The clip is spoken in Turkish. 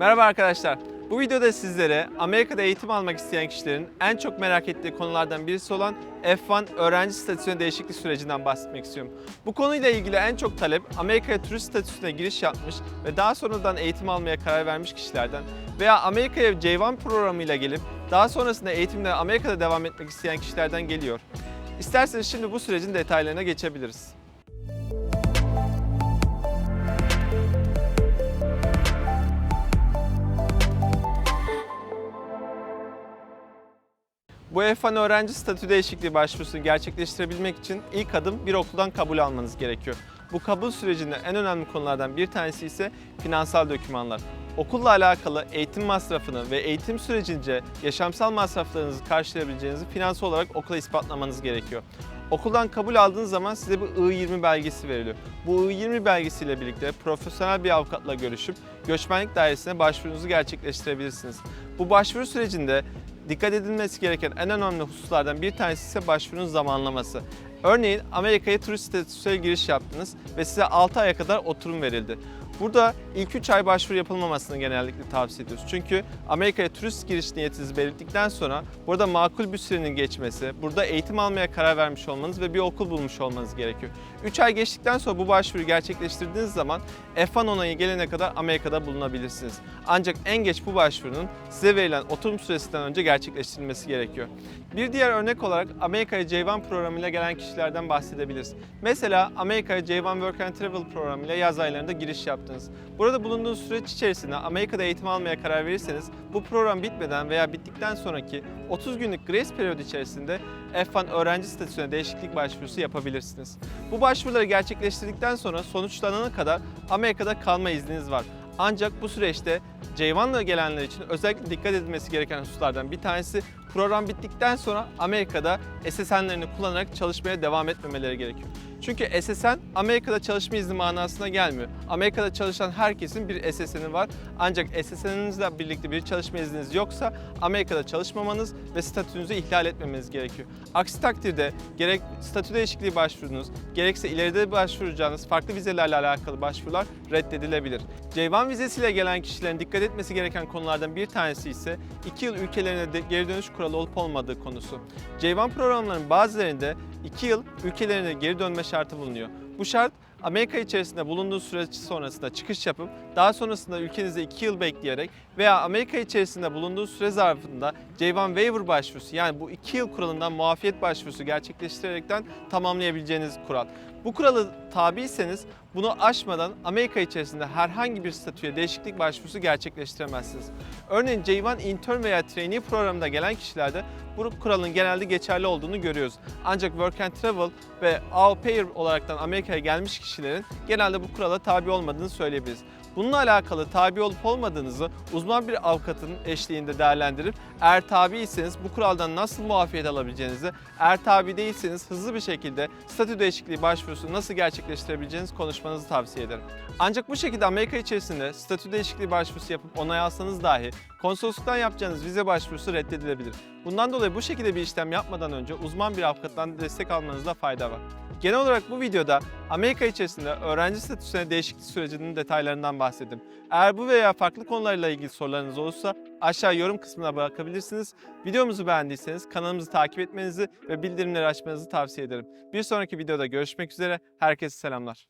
Merhaba arkadaşlar. Bu videoda sizlere Amerika'da eğitim almak isteyen kişilerin en çok merak ettiği konulardan birisi olan F1 öğrenci statüsüne değişiklik sürecinden bahsetmek istiyorum. Bu konuyla ilgili en çok talep Amerika'ya turist statüsüne giriş yapmış ve daha sonradan eğitim almaya karar vermiş kişilerden veya Amerika'ya J1 programıyla gelip daha sonrasında eğitimle Amerika'da devam etmek isteyen kişilerden geliyor. İsterseniz şimdi bu sürecin detaylarına geçebiliriz. Bu F1 öğrenci statü değişikliği başvurusunu gerçekleştirebilmek için ilk adım bir okuldan kabul almanız gerekiyor. Bu kabul sürecinde en önemli konulardan bir tanesi ise finansal dokümanlar. Okulla alakalı eğitim masrafını ve eğitim sürecince yaşamsal masraflarınızı karşılayabileceğinizi finansal olarak okula ispatlamanız gerekiyor. Okuldan kabul aldığınız zaman size bu I-20 belgesi veriliyor. Bu I-20 belgesiyle birlikte profesyonel bir avukatla görüşüp göçmenlik dairesine başvurunuzu gerçekleştirebilirsiniz. Bu başvuru sürecinde dikkat edilmesi gereken en önemli hususlardan bir tanesi ise başvurunun zamanlaması. Örneğin Amerika'ya turist statüsüyle giriş yaptınız ve size 6 aya kadar oturum verildi. Burada ilk 3 ay başvuru yapılmamasını genellikle tavsiye ediyoruz. Çünkü Amerika'ya turist giriş niyetinizi belirttikten sonra burada makul bir sürenin geçmesi, burada eğitim almaya karar vermiş olmanız ve bir okul bulmuş olmanız gerekiyor. 3 ay geçtikten sonra bu başvuruyu gerçekleştirdiğiniz zaman F1 onayı gelene kadar Amerika'da bulunabilirsiniz. Ancak en geç bu başvurunun size verilen oturum süresinden önce gerçekleştirilmesi gerekiyor. Bir diğer örnek olarak Amerika'ya J1 programıyla gelen kişilerden bahsedebiliriz. Mesela Amerika'ya J1 Work and Travel programıyla yaz aylarında giriş yaptınız. Burada bulunduğunuz süreç içerisinde Amerika'da eğitim almaya karar verirseniz bu program bitmeden veya bittikten sonraki 30 günlük grace period içerisinde F1 öğrenci statüsüne değişiklik başvurusu yapabilirsiniz. Bu başvuruları gerçekleştirdikten sonra sonuçlanana kadar Amerika'da kalma izniniz var. Ancak bu süreçte J1'la gelenler için özellikle dikkat edilmesi gereken hususlardan bir tanesi program bittikten sonra Amerika'da SSN'lerini kullanarak çalışmaya devam etmemeleri gerekiyor. Çünkü SSN Amerika'da çalışma izni manasına gelmiyor. Amerika'da çalışan herkesin bir SSN'i var. Ancak SSN'inizle birlikte bir çalışma izniniz yoksa Amerika'da çalışmamanız ve statünüzü ihlal etmemeniz gerekiyor. Aksi takdirde gerek statü değişikliği başvurunuz, gerekse ileride başvuracağınız farklı vizelerle alakalı başvurular reddedilebilir. J1 vizesiyle gelen kişilerin dikkat etmesi gereken konulardan bir tanesi ise 2 yıl ülkelerine geri dönüş kuralı olup olmadığı konusu. J1 programlarının bazılarında 2 yıl ülkelerine geri dönme şartı bulunuyor. Bu şart Amerika içerisinde bulunduğu süreç sonrasında çıkış yapıp daha sonrasında ülkenizde 2 yıl bekleyerek veya Amerika içerisinde bulunduğu süre zarfında J1 waiver başvurusu yani bu 2 yıl kuralından muafiyet başvurusu gerçekleştirerekten tamamlayabileceğiniz kural. Bu kuralı tabiyseniz bunu aşmadan Amerika içerisinde herhangi bir statüye değişiklik başvurusu gerçekleştiremezsiniz. Örneğin J1 intern veya trainee programında gelen kişilerde bu kuralın genelde geçerli olduğunu görüyoruz. Ancak work and travel ve au pair olaraktan Amerika'ya gelmiş kişilerin genelde bu kurala tabi olmadığını söyleyebiliriz. Bununla alakalı tabi olup olmadığınızı uzman bir avukatın eşliğinde değerlendirip eğer tabiyseniz bu kuraldan nasıl muafiyet alabileceğinizi, eğer tabi değilseniz hızlı bir şekilde statü değişikliği başvurusu nasıl gerçekleştirebileceğinizi konuşmanızı tavsiye ederim. Ancak bu şekilde Amerika içerisinde statü değişikliği başvurusu yapıp onay alsanız dahi konsolosluktan yapacağınız vize başvurusu reddedilebilir. Bundan dolayı bu şekilde bir işlem yapmadan önce uzman bir avukattan destek almanızda fayda var. Genel olarak bu videoda Amerika içerisinde öğrenci statüsüne değişiklik sürecinin detaylarından bahsettim. Eğer bu veya farklı konularla ilgili sorularınız olursa aşağı yorum kısmına bırakabilirsiniz. Videomuzu beğendiyseniz kanalımızı takip etmenizi ve bildirimleri açmanızı tavsiye ederim. Bir sonraki videoda görüşmek üzere. Herkese selamlar.